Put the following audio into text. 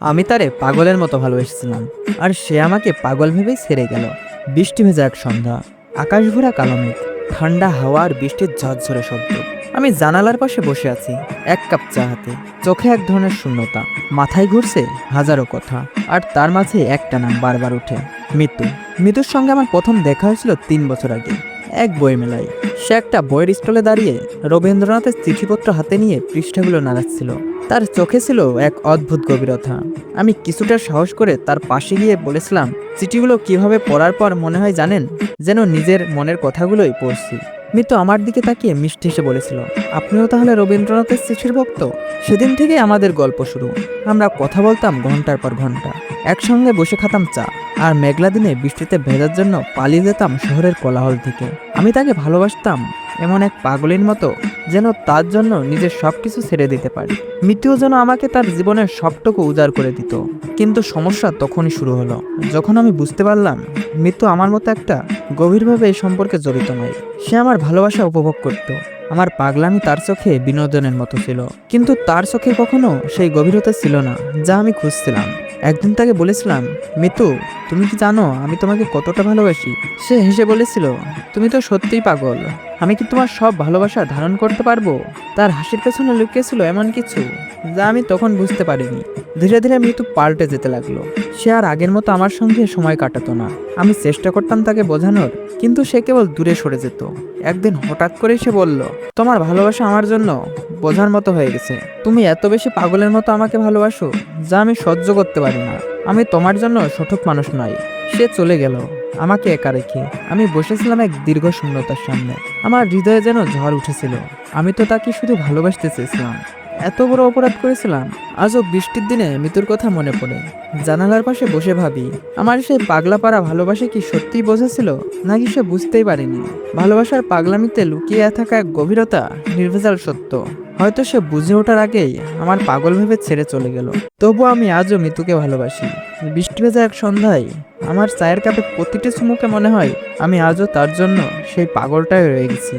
আমি তারে পাগলের মতো ভালোবেসেছিলাম, আর সে আমাকে পাগল ভেবেই ছেড়ে গেল। বৃষ্টি ভেজা এক সন্ধ্যা, আকাশ ভরা কালো মেঘ ঠান্ডা হাওয়া আর বৃষ্টির ঝরঝরে শব্দ। আমি জানালার পাশে বসে আছি, এক কাপ চা হাতে। চোখে এক ধরনের শূন্যতা, মাথায় ঘুরছে হাজারো কথা, আর তার মাঝে একটা নাম বারবার ওঠে মৃত্যু মৃত্যুর সঙ্গে আমার প্রথম দেখা হয়েছিল তিন বছর আগে। এক বই মেলায় সে একটা বইয়ের স্টলে দাঁড়িয়ে রবীন্দ্রনাথের চিঠিপত্র হাতে নিয়ে পৃষ্ঠাগুলো নাড়াচ্ছিল। তার চোখে ছিল এক অদ্ভুত গভীরতা। আমি কিছুটা সাহস করে তার পাশে গিয়ে বলেছিলাম, চিঠিগুলো কীভাবে পড়ার পর মনে হয় জানেন, যেন নিজের মনের কথাগুলোই পড়ছি। মিতু আমার দিকে তাকিয়ে মিষ্টি হেসে বলেছিল, আপনিও তাহলে রবীন্দ্রনাথের চিঠির ভক্ত? সেদিন থেকে আমাদের গল্প শুরু। আমরা কথা বলতাম ঘণ্টার পর ঘণ্টা। একসঙ্গে বসে খাতাম চা। আর মেঘলা দিনে বৃষ্টিতে ভেজার জন্য পালিয়ে যেতাম শহরের কোলাহল থেকে। আমি তাকে ভালোবাসতাম এমন এক পাগলের মতো যেন তার জন্য নিজের সব কিছু ছেড়ে দিতে পারি। মৃত্যুও যেন আমাকে তার জীবনের সবটুকু উজাড় করে দিত। কিন্তু সমস্যা তখনই শুরু হলো। যখন আমি বুঝতে পারলাম, মৃত্যু আমার মতো একটা গভীরভাবে এই সম্পর্কে জড়িত নয়। সে আমার ভালোবাসা উপভোগ করত। আমার পাগলামি তার চোখে বিনোদনের মতো ছিল। কিন্তু তার চোখে কখনো সেই গভীরতা ছিল না, যা আমি খুঁজছিলাম। একদিন তাকে বলেছিলাম, মিতু, তুমি কি জানো আমি তোমাকে কতটা ভালোবাসি? সে হেসে বলেছিল, তুমি তো সত্যিই পাগল। আমি কি তোমার সব ভালোবাসা ধারণ করতে পারব? তার হাসির পেছনে লুকিয়েছিল এমন কিছু। যা আমি তখন বুঝতে পারিনি। ধীরে ধীরে মৃত্যু পাল্টে যেতে লাগল। সে আর আগের মতো আমার সঙ্গে সময় কাটাতো না। আমি চেষ্টা করতাম তাকে বোঝানোর, কিন্তু সে কেবল দূরে সরে যেত। একদিন হঠাৎ করে সে বলল, তোমার ভালোবাসা আমার জন্য বোঝার মতো হয়ে গেছে। তুমি এত বেশি পাগলের মতো আমাকে ভালোবাসো, যা আমি সহ্য করতে পারি না। আমি তোমার জন্য সঠিক মানুষ নই। সে চলে গেল, আমাকে একা রেখে। আমি বসেছিলাম এক দীর্ঘ শূন্যতার সামনে। আমার হৃদয়ে যেন ঝড় উঠেছিল। আমি তো তাকে শুধু ভালোবাসতে চেয়েছিলাম। এত বড় অপরাধ করেছিলাম, আজও বৃষ্টির দিনে মৃত্যুর কথা মনে পড়ে। জানালার পাশে বসে ভাবি, আমার সেই পাগলা পাড়া ভালোবাসা কি সত্যিই বোঝেছিল নাকি সে বুঝতেই পারেনি? ভালোবাসার পাগলামিতে লুকিয়ে থাকা এক গভীরতা নির্ভেজাল সত্য। হয়তো সে বুঝে ওঠার আগেই আমার পাগল ভেবে ছেড়ে চলে গেল। তবু আমি আজও মিতুকে ভালোবাসি। বৃষ্টি ভেজা এক সন্ধ্যায় আমার চায়ের কাপে প্রতিটি চুমুকে মনে হয় আমি আজও তার জন্য সেই পাগলটাই রয়ে গেছি।